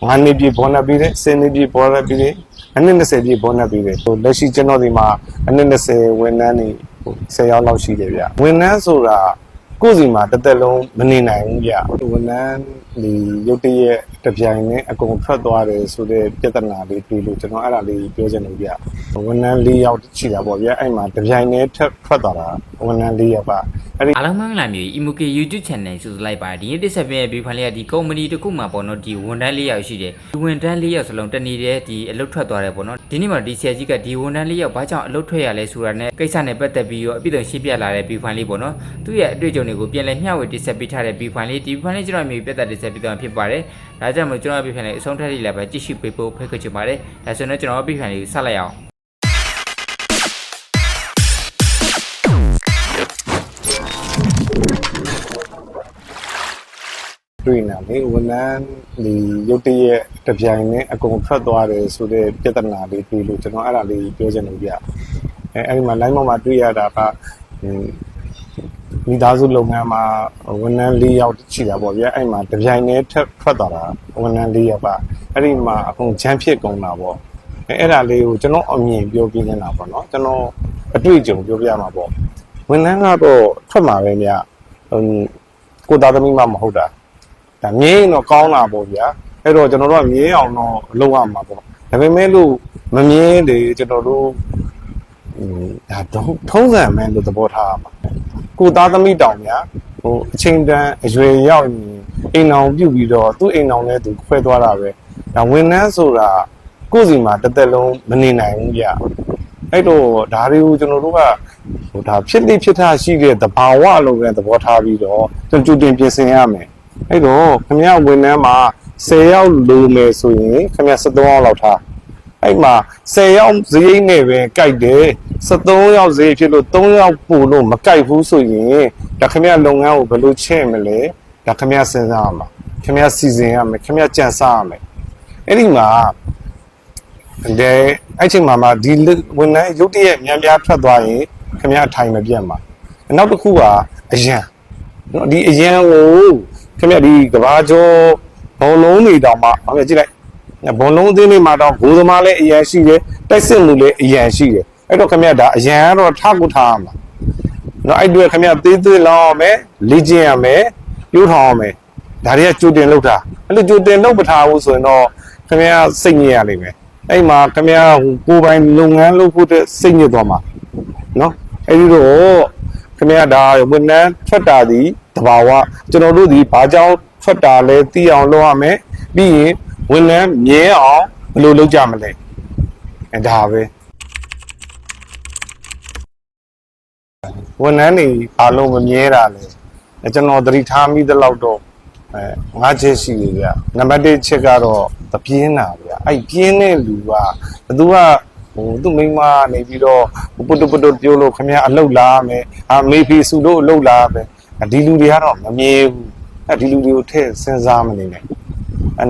9နှစ်ပြည့်ဘောနပ်ပြီးတယ်10နှစ်ပြည့်ဘောနပ်ပြီးတယ်အနည်း20ပြည့်ဘောနပ်ပြီးတယ်ဟိုလက်ရှိကျွန်တော်ဒီမှာအနည်း20ဝန်ထမ်းနေဟို10ယောက်လောက်ရှိတယ်ဗျဝန်ထမ်းဆိုတာကိုယ့်စီမှာတစ်သက်လုံးမနေနိုင်ဘူးဗျဝန်ထမ်း ဒီရုတ်တရက်တစ်ပြိုင်နဲ့အကုန်ထွက်သွားတယ်ဆိုတဲ့ပြဿနာလေးတွေ့လို့ကျွန်တော်အဲ့ဒါလေးပြောချင်လို့ဗျဝန်ထမ်း၄ယောက်ရှိတာပေါ့ဗျအဲ့မှာတစ်ပြိုင်နဲ့ထက်ထွက်သွားတာဝန်ထမ်း၄ယောက်ကအဲ့ဒီအားလုံးမင်္ဂလာမျိုး Imoke YouTube channel ဆိုလိုက်ပါဒီနေ့တစ်ဆက်ပြရဲ့ဘီဖိုင်လေးကဒီကုမ္ပဏီတစ်ခုမှာပေါ့နော်ဒီဝန်ထမ်း၄ယောက်ရှိတယ်ဒီဝန်ထမ်း၄ယောက်စလုံးတနေ့တည်းဒီအလုပ်ထွက်သွားတယ်ပေါ့နော်ဒီနေ့မှာဒီဆရာကြီးကဒီဝန်ထမ်း၄ယောက်ဘာကြောင့်အလုပ်ထွက်ရလဲဆိုတာနဲ့ကိစ္စနဲ့ပတ်သက်ပြီးတော့အပြည့်အစုံရှင်းပြလာတဲ့ဘီဖိုင်လေးပေါ့နော်သူ့ရဲ့အတွေ့အကြုံတွေကိုပြန်လည်မျှဝေတင်ဆက်ပေးထားတဲ့ဘီဖိုင်လေးဒီဘီဖိုင်လေးကျွန်တော်မျိုးပြတ်သက်တင်ဆက်ပေးသွားမှာဖြစ်ပါတယ်ဒါကြောင့်မို့ကျွန်တော်ဘီဖိုင်လေးအဆုံးထက်လေးလည်းပဲကြည့်ရှုပေးဖို့ဖိတ်ခေါ်ချင်ပါတယ်ဒါဆိုရင်ကျွန်တော်ဘီဖိုင်လေးကိုဆက်လိုက်အောင်တွေ့နေလေဝန်ထမ်းဒီရုတ်တရက်တစ်ပြိုင်နဲ့အကုန်ထွက်သွားတယ်ဆိုတဲ့ပြဿနာလေးတွေ့လို့ကျွန်တော်အဲ့ဒါလေးပြောချင်လို့ပြအဲအဲ့ဒီမှာ line ပေါ်မှာတွေ့ရတာကဟင်း မိသားစုလုပ်ငန်းမှာဝန်ထမ်း၄ယောက်ရှိတာပေါ့ဗျာအဲ့မှာတစ်ပြိုင်နဲ့ထက်ထွက်သွားတာဝန်ထမ်း၄ယောက်ကအဲ့ဒီမှာအကုန်ချမ်းဖြစ်ကုန်တာပေါ့အဲအဲ့ဒါလေးကိုကျွန်တော်အမြင်ပြောပြနေတာပေါ့နော်ကျွန်တော်အတွေ့အကြုံပြောပြမှာပေါ့ဝန်ထမ်းကတော့ထွက်မှာပဲမြဟိုကိုယ်သားသမီးမှမဟုတ်တာဒါမြင်းတော့ကောင်းတာပေါ့ဗျာအဲ့တော့ကျွန်တော်တို့ကမြင်းအောင်တော့လုပ်ရမှာပေါ့ဒါပေမဲ့လို့မမြင်းလေကျွန်တော်တို့อืมဒါတော့ထုံးစံမဲလို့သဘောထားရမှာ ကိုသားသမီးတောင်များဟိုအချိန်တန်းအရွယ်ရောက်ရင်အိမ်အောင်ပြုတ်ပြီးတော့သူ့အိမ်အောင်နဲ့သူခွဲသွားတာပဲဒါဝန်နှန်းဆိုတာကိုယ့်စီမှာတစ်သက်လုံးမနေနိုင်ဘူးဗျအဲ့တော့ဒါတွေကိုကျွန်တော်တို့ကဟိုဒါဖြစ်လိဖြစ်ထားရှိတဲ့သဘာဝလို့ပဲသဘောထားပြီးတော့ကျွန်တော်ကြိုတင်ပြင်ဆင်ရမယ်အဲ့တော့ခမရဝန်ထမ်းမှာ10ယောက်လိုမယ်ဆိုရင်ခမရ73ယောက်လောက်ထား အဲ့မှာ10ယောက်ဈေးနဲ့ပဲကြိုက်တယ်73ယောက်ဈေးဖြစ်လို့3ယောက်ပို့လို့မကြိုက်ဘူးဆိုရင်ဒါခမရလုပ်ငန်းကိုဘယ်လိုချင့်မလဲဒါခမရစဉ်းစားရမှာခမရစီစဉ်ရမယ်ခမရကြံစားရမယ်အဲ့ဒီမှာအဲအဲ့ချိန်မှာမှဒီဝန်ထမ်းရုတ်တရက်မြန်ပြားထွက်သွားရင်ခမရအထိုင်မပြတ်မှာနောက်တစ်ခုကအရန်နော်ဒီအရန်ကိုခင်ဗျဒီကဘာကျော်ဘုံလုံးတွေတောင်မှဟောကြည့်လိုက် ဘုံလုံးသေးလေးမှာတော့ဂိုးသမားလည်းအရန်ရှိတယ်တိုက်စစ်မှုလည်းအရန်ရှိတယ်အဲ့တော့ခင်ဗျဒါအရန်ကတော့ထကုထားရမှာနော်အဲ့တွေ့ခင်ဗျသေးသေးလောင်းအောင်မယ်လေ့ကျင့်ရမယ်ပြိုးထောင်အောင်မယ်ဒါတွေကကြိုတင်လုပ်တာအဲ့လိုကြိုတင်လုပ်မထားဘူးဆိုရင်တော့ခင်ဗျစိတ်ညစ်ရလိမ့်မယ်အဲ့မှာခင်ဗျဟိုကိုယ်ပိုင်လုပ်ငန်းလုပ်ဖို့တဲ့စိတ်ညစ်သွားမှာနော်အဲ့ဒီတော့ခင်ဗျဒါဝန်ထမ်းထွက်တာဒီတဘာဝကျွန်တော်တို့ဒီဘာကြောင့်ထွက်တာလဲသိအောင်လုပ်ရမယ်ပြီးရင် ဝန်ထမ်းမြဲအောင်ဘယ်လိုလုပ်ကြမလဲအဲဒါပဲဝန်ထမ်းတွေအားလုံးမမြဲတာလေအဲကျွန်တော်သတိထားမိသလောက်တော့အဲငါးချက်ရှိနေကြနံပါတ်1ချက်ကတော့တပြင်းတာဗျအဲ့ပြင်းတဲ့လူကဘသူကဟိုသူ့မိန်းမနေပြီးတော့ပုတ်တုပုတ်တုပြောလို့ခမရအလုတ်လာမယ်အာမေဖီစုလို့အလုတ်လာပဲဒီလူတွေကတော့မမြဲဘူးအဲဒီလူတွေကိုထည့်စဉ်းစားမနေနဲ့အဲ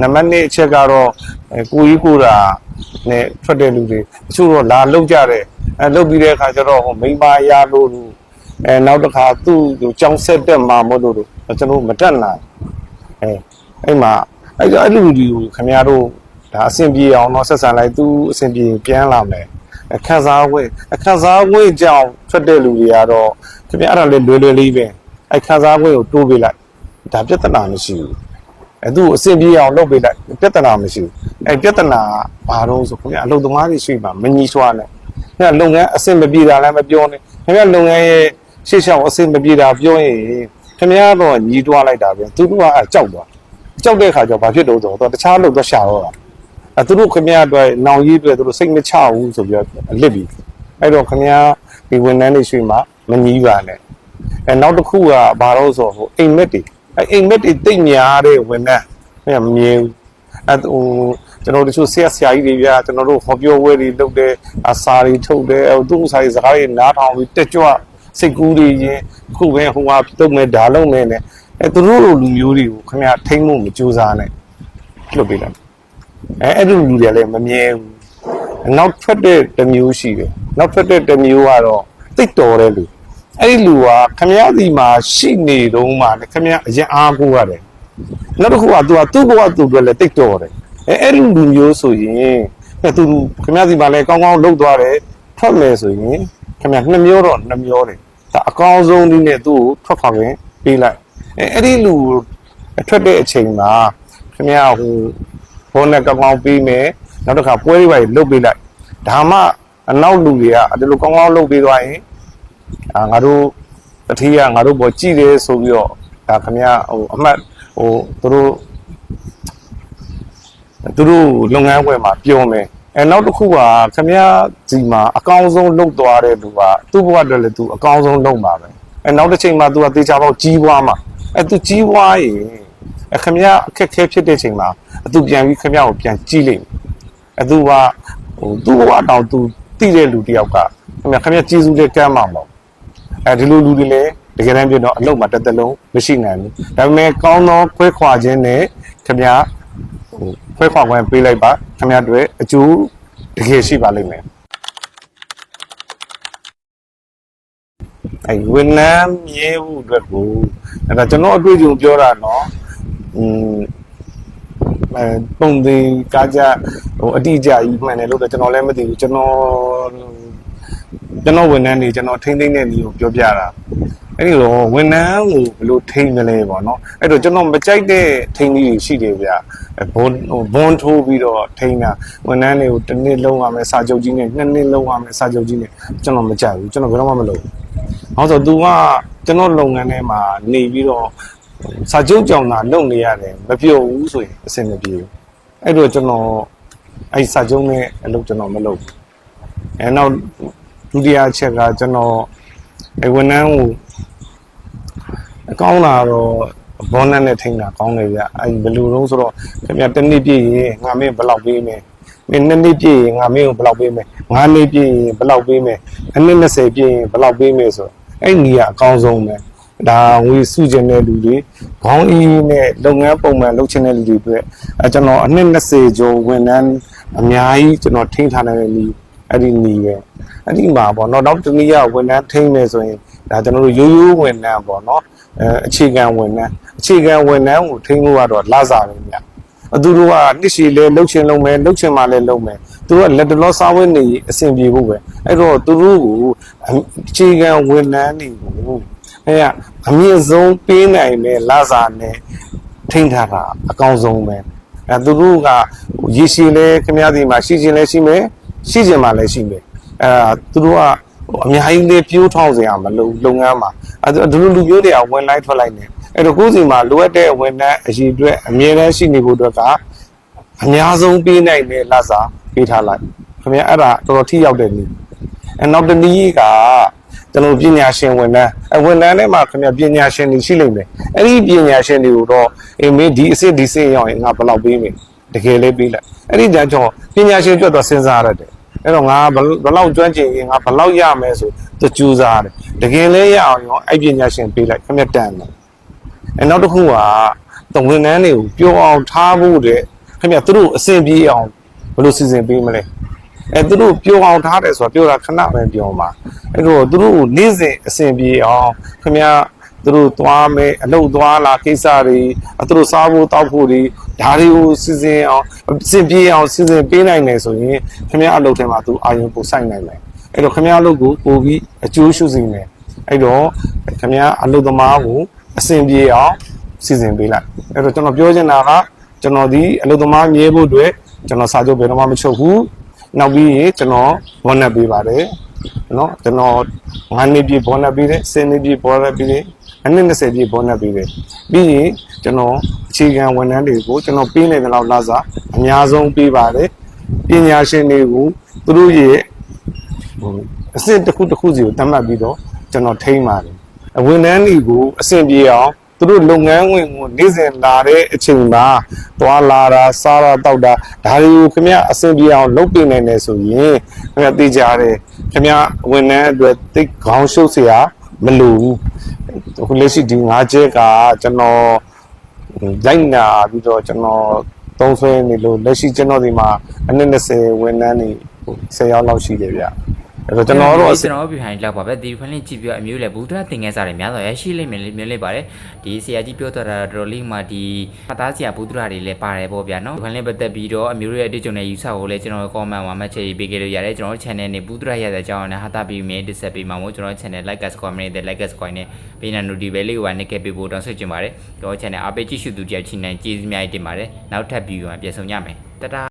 နံပါတ်2အချက်ကတော့အဲကိုကြီးကိုတာနဲ့ထွက်တဲ့လူတွေတချို့တော့လာလုတ်ကြတယ်အဲလုတ်ပြီးတဲ့အခါကျတော့ဟိုမိန်းမရလို့လို့အဲနောက်တစ်ခါသူ့ဟိုကြောင်းဆက်တက်မှာမို့လို့လို့ကျွန်တော်မတက်နိုင်အဲအဲ့မှာအဲ့တော့အဲ့လူတွေကိုခင်ဗျားတို့ဒါအဆင်ပြေအောင်တော့ဆက်ဆံလိုက်သူအဆင်ပြေပြန်လာမယ်အခန်းစားဝဲအခန်းစားဝဲကြောင့်ထွက်တဲ့လူတွေကတော့ခင်ဗျားအဲ့ဒါလေးလွယ်လွယ်လေးပဲအဲ့ခန်းစားဝဲကိုတိုးပေးလိုက်ဒါပြဿနာမရှိဘူး အဲ့သူအဆင်ပြေအောင်လုပ်ပေးလိုက်ပြဿနာမရှိဘူးအဲ့ပြဿနာကဘာတော့ဆိုခင်ဗျာအလုပ်သမားတွေရှိမှမညီစွာနဲ့ခင်ဗျာလုပ်ငန်းအဆင်မပြေတာလည်းမပြောနဲ့ခင်ဗျာလုပ်ငန်းရဲ့ရှေ့ရှောက်အဆင်မပြေတာပြောရင်ခင်ဗျာတော့ညီတွားလိုက်တာပဲသူတို့ကအဲ့ကြောက်သွားကြောက်တဲ့ခါကျတော့ဘာဖြစ်လို့ဆိုတော့တခြားလို့တော့ရှာတော့တာအဲသူတို့ခင်ဗျာအတွက်နောင်ကြီးအတွက်သူတို့စိတ်မချဘူးဆိုပြီးတော့အလစ်ပြီအဲ့တော့ခင်ဗျာဒီဝန်ထမ်းတွေရှိမှမညီပါနဲ့အဲနောက်တစ်ခုကဘာလို့ဆိုဟိုအိမ်မက်တွေ အဲအိမ်မက်တွေတိတ်များတဲ့ဝန်ထမ်းခင်ဗျာမမြင်ဘူးအဲဟိုကျွန်တော်တို့တချို့ဆရာဆရာကြီးတွေပြကျွန်တော်တို့ဟောပြောဝဲတွေလုပ်တဲ့အစာတွေထုတ်တယ်အဲသူ့စာတွေစကားတွေနားထောင်ပြီးတက်ကြွစိတ်ကူးတွေရင်ခုပဲဟိုဟာတုတ်မဲ့ဒါလုံးမဲ့နဲ့အဲသူတို့လိုလူမျိုးတွေကိုခင်ဗျာထိမ့်ဖို့မကြိုးစားနဲ့လွတ်ပေးလိုက်အဲအဲ့ဒီလူတွေလည်းမမြဲဘူးနောက်ထွက်တဲ့တစ်မျိုးရှိတယ်နောက်ထွက်တဲ့တစ်မျိုးကတော့တိတ်တော်တဲ့လူ အဲ့ဒီလူကခင်ဗျားဒီမှာရှိနေတော့မှလေခင်ဗျားအရင်အားကိုးရတယ်နောက်တစ်ခုကသူကသူ့ဘဝသူ့အတွက်လည်းတိတ်တော်တယ်အဲအဲ့လိုလူမျိုးဆိုရင်အဲသူခင်ဗျားစီမှာလည်းကောင်းကောင်းလုပ်သွားတယ်ထွက်မယ်ဆိုရင်ခင်ဗျားနှစ်မျိုးတော့နှစ်မျိုးတယ်ဒါအကောင်းဆုံးနည်းနဲ့သူ့ကိုထွက်ခွာခွင့်ပေးလိုက်အဲအဲ့ဒီလူထွက်တဲ့အချိန်မှာခင်ဗျားဟိုဘုန်းနဲ့ကောင်းကောင်းပြီးမယ်နောက်တစ်ခါပွဲတွေပါလုပ်ပေးလိုက်ဒါမှအနောက်လူတွေကဒီလိုကောင်းကောင်းလုပ်ပေးသွားရင် အာငါတို့တတိယငါတို့ပေါ်ကြည်တယ်ဆိုပြီးတော့ဒါခင်ဗျားဟိုအမှတ်ဟိုသူတို့သူတို့လုပ်ငန်းခွင်မှာပြောမယ်အဲနောက်တစ်ခုကခမရဒီမှာအကောင်းဆုံးလုပ်သွားတဲ့လူကသူ့ဘဝအတွက်လည်းသူအကောင်းဆုံးလုပ်မှာပဲအဲနောက်တစ်ချိန်မှာသူကတေချာပေါက်ကြီးပွားမှာအဲသူကြီးပွားရင်အဲခမရအခက်ခဲဖြစ်တဲ့ချိန်မှာအသူပြန်ပြီးခမရကိုပြန်ကြည့်လိမ့်မယ်အဲသူကဟိုသူ့ဘဝတောင်သူသိတဲ့လူတစ်ယောက်ကခမရခမရကြီးစုတဲ့ကမ်းမှာမဟုတ် အဲဒီလိုလူတွေလည်းတကယ်တမ်းပြောတော့အလုပ်မှာတစ်သက်လုံးမရှိနိုင်ဘူးဒါပေမဲ့ကောင်းသောခွဲခွာခြင်းနဲ့ခမရဟိုခွဲခွာခွင့်ပေးလိုက်ပါခင်ဗျားတို့အကျိုးတကယ်ရှိပါလိမ့်မယ်အဲဝန်နမ်းမြဲဖို့အတွက်ကိုအဲ့ဒါကျွန်တော်အတွေ့အကြုံပြောတာနော်อืมအဲပုံသေးကားကြဟိုအတိအကျကြီးမှန်တယ်လို့တော့ကျွန်တော်လည်းမသိဘူးကျွန်တော် ကျွန်တော်ဝန်ထမ်းတွေကျွန်တော်ထိမ့်သိမ့်တဲ့နေကိုပြောပြတာအဲ့ဒီတော့ဝန်ထမ်းကိုဘယ်လိုထိမ့်မလဲပေါ့နော်အဲ့တော့ကျွန်တော်မကြိုက်တဲ့ထိမ့်ကြီးတွေရှိတယ်ဗျအဲဘွန်းဟိုဘွန်းထိုးပြီးတော့ထိမ့်တာဝန်ထမ်းတွေကိုတစ်နှစ်လုံးရမယ်စာချုပ်ကြီးနဲ့နှစ်နှစ်လုံးရမယ်စာချုပ်ကြီးနဲ့ကျွန်တော်မကြိုက်ဘူးကျွန်တော်ဘယ်တော့မှမလုပ်ဘူးဟောဆို तू ကကျွန်တော်လုပ်ငန်းထဲမှာနေပြီးတော့စာချုပ်ကြောင်တာလုပ်နေရတယ်မပြောဘူးဆိုရင်အဆင်မပြေဘူးအဲ့တော့ကျွန်တော်အဲ့စာချုပ်နဲ့အလုပ်ကျွန်တော်မလုပ်ဘူးအဲနောက် ဒုတိယအချက်ကကျွန်တော်အဲဝန်ထမ်းကိုအကောင်းလာတော့ဘောနက်နဲ့ထိန်းတာကောင်းတယ်ဗျအဲ့ဒီဘယ်လိုလုံးဆိုတော့ခင်ဗျာတစ်နှစ်ပြည့်ရင်ငါမင်းဘယ်လောက်ပေးမယ်မင်းနှစ်နှစ်ပြည့်ရင်ငါမင်းကိုဘယ်လောက်ပေးမယ်ငါးနှစ်ပြည့်ရင်ဘယ်လောက်ပေးမယ်အနှစ်20ပြည့်ရင်ဘယ်လောက်ပေးမယ်ဆိုတော့အဲ့ဒီကအကောင်းဆုံးပဲဒါငွေစုကျင်တဲ့လူတွေခေါင်းအီးနဲ့လုပ်ငန်းပုံမှန်လုပ်ချင်တဲ့လူတွေအတွက်အဲကျွန်တော်အနှစ်20ကျော်ဝန်ထမ်းအများကြီးကျွန်တော်ထိန်းထားနိုင်တဲ့လူအဲ့ဒီနေပဲ အဲ့ဒီမှာပေါ့နော်နောက်တစ်နည်းကဝန်ထမ်းထိန်းမယ်ဆိုရင်ဒါကျွန်တော်တို့ရိုးရိုးဝန်ထမ်းပေါ့နော်အဲအခြေခံဝန်ထမ်းအခြေခံဝန်ထမ်းကိုထိန်းလို့ကတော့လာစားပဲမြတ်အသူတို့ကနှစ်ရှည်လဲလှုပ်ချင်လုံးမယ်လှုပ်ချင်မှလည်းလုံးမယ်သူတို့ကလက်တလောစားဝတ်နေအဆင်ပြေဖို့ပဲအဲ့တော့သူတို့ကိုအခြေခံဝန်ထမ်းတွေကိုအဲကအမြင့်ဆုံးပေးနိုင်တဲ့လာစားနဲ့ထိန်းထားတာအကောင်းဆုံးပဲအဲသူတို့ကရည်ရှိလဲခမရသည်မှာရှိခြင်းလဲရှိမယ်ရှိခြင်းမှလည်းရှိမယ် အဲသူတို့ကဟိုအများကြီးလေးပြိုးထောင်းစရာမလိုလုပ်ငန်းမှာအဲဒါလိုလူမျိုးတွေကဝင်လိုက်ထွက်လိုက်နေအဲ့တော့ကိုယ်စီမှာလိုအပ်တဲ့ဝန်ထမ်းအရှိအတွက်အမြဲတမ်းရှိနေဖို့အတွက်ကအများဆုံးပေးနိုင်တဲ့လစာပေးထားလိုက်ခင်ဗျာအဲ့ဒါတော်တော်ထိရောက်တဲ့နည်းအဲနောက်တစ်နည်းကကျွန်တော်ပညာရှင်ဝန်ထမ်းအဝန်ထမ်းထဲမှာခင်ဗျာပညာရှင်တွေရှိလိမ့်မယ်အဲ့ဒီပညာရှင်တွေကိုတော့အေးမင်းဒီအစ်စ်ဒီစင်ရောက်ရင်ငါဘယ်လောက်ပေးမယ်တကယ်လေးပေးလိုက်အဲ့ဒီတန်းကျော်ပညာရှင်ကြွတ်တော့စဉ်းစားရတယ် အဲ့တော့ငါဘယ်ဘယ်လောက်ကျွမ်းကျင်ရင်ငါဘယ်လောက်ရမယ်ဆိုသူကြိုးစားတယ်တကယ်လဲရအောင်ရောအဲ့ပညာရှင်ပေးလိုက်ခမက်တန်တယ်အဲနောက်တစ်ခုကတဝန်ထမ်းတွေကိုပြောအောင်ထားဖို့တဲ့ခမက်သူတို့အဆင်ပြေအောင်ဘယ်လိုစီစဉ်ပေးမလဲအဲသူတို့ပြောအောင်ထားတယ်ဆိုတာပြောတာခဏပဲပြောမှာအဲ့တော့သူတို့ကိုနေ့စဉ်အဆင်ပြေအောင်ခမက် သူတို့သွားမယ်အလုပ်သွားလာကိစ္စတွေအသူတို့စားဖို့တောက်ဖို့တွေဒါတွေကိုစီစဉ်အောင်စင်ပြေအောင်စီစဉ်ပေးနိုင်တယ်ဆိုရင်ခင်ဗျားအလုပ်ထဲမှာသူအာရုံပိုဆိုင်နိုင်မယ်အဲ့တော့ခင်ဗျားအလုပ်ကိုပို့ပြီးအကျိုးရှုစီမယ်အဲ့တော့ခင်ဗျားအလုပ်သမားကိုအဆင်ပြေအောင်စီစဉ်ပေးလိုက်အဲ့တော့ကျွန်တော်ပြောချင်တာကကျွန်တော်ဒီအလုပ်သမားမြဲဖို့အတွက်ကျွန်တော်စာချုပ်ဘယ်တော့မှမချုပ်ဘူးနောက်ပြီးရင်ကျွန်တော်ဝန်နဲ့ပေးပါတယ်နော်ကျွန်တော်9နှစ်ပြည့်ဘောနပ်ပေးတယ်10နှစ်ပြည့်ဘောနပ်ပေးတယ် အနည်း20ပြည့်ဘောနပ်ပေးတယ်ပြီးရင်ကျွန်တော်အခြေခံဝန်ထမ်းတွေကိုကျွန်တော်ပေးနေတဲ့လောက်လာစားအများဆုံးပေးပါတယ်ပညာရှင်တွေကိုသူတို့ရဲ့ဟိုအဆင့်တစ်ခုတစ်ခုစီကိုတတ်မှတ်ပြီးတော့ကျွန်တော်ထိန်းပါတယ်အဝန်ထမ်းတွေကိုအဆင်ပြေအောင်သူတို့လုပ်ငန်းဝင်ကိုနေ့စဉ်လာတဲ့အချိန်မှာသွားလာတာစားတာတောက်တာဒါတွေကိုခင်ဗျအဆင်ပြေအောင်လုပ်ပေးနိုင်တယ်ဆိုရင်ခင်ဗျသိကြတယ်ခင်ဗျဝန်ထမ်းအတွက်သိပ်ခေါင်းရှုပ်เสียမလိုဘူး အခုလက်ရှိဒီငါးချက်ကကျွန်တော်လိုက်နာပြီးတော့ကျွန်တော်သုံးဆွဲနေလို့လက်ရှိကျွန်တော်ဒီမှာအနည်း20ဝန်ထမ်းနေ10ယောက်လောက်ရှိတယ်ဗျ အဲ့တော့ကျွန်တော်တို့ကျွန်တော်ပြခိုင်းလောက်ပါပဲဒီဖန်လေးကြည့်ပြအမျိုးလေဘုဒ္ဓသင်္ကန်းစားတွေများတော့ရရှိလိမ့်မယ်လို့မြင်လိုက်ပါတယ်ဒီဆရာကြီးပြောတော့တာတော်တော်လေးမှဒီဖတ်သားဆရာဘုဒ္ဓရာတွေလည်းပါတယ်ပေါ့ဗျာနော်ဒီဖန်လေးပတ်သက်ပြီးတော့အမျိုးရဲ့အတွေ့အကြုံနဲ့ယူဆကိုလည်းကျွန်တော် comment မှာမှတ်ချက်ရေးပေးခဲ့လို့ရတယ်ကျွန်တော် channel နဲ့ဘုဒ္ဓရာရတဲ့အကြောင်းနဲ့ဟာတာပြီးမြင်တစ်ဆက်ပေးမှာမို့ကျွန်တော် channel like us comment နဲ့ like us coin နဲ့ပေးနာ notification လေးကိုပါနေခဲ့ပေးဖို့တောင်းဆိုချင်ပါတယ်ကျွန်တော် channel အားပေးကြည့်ရှုသူကြည့်ချင်းနိုင်ကျေးဇူးများတင်ပါတယ်နောက်ထပ် view မှာပြန်ဆောင်ကြမယ်တတာ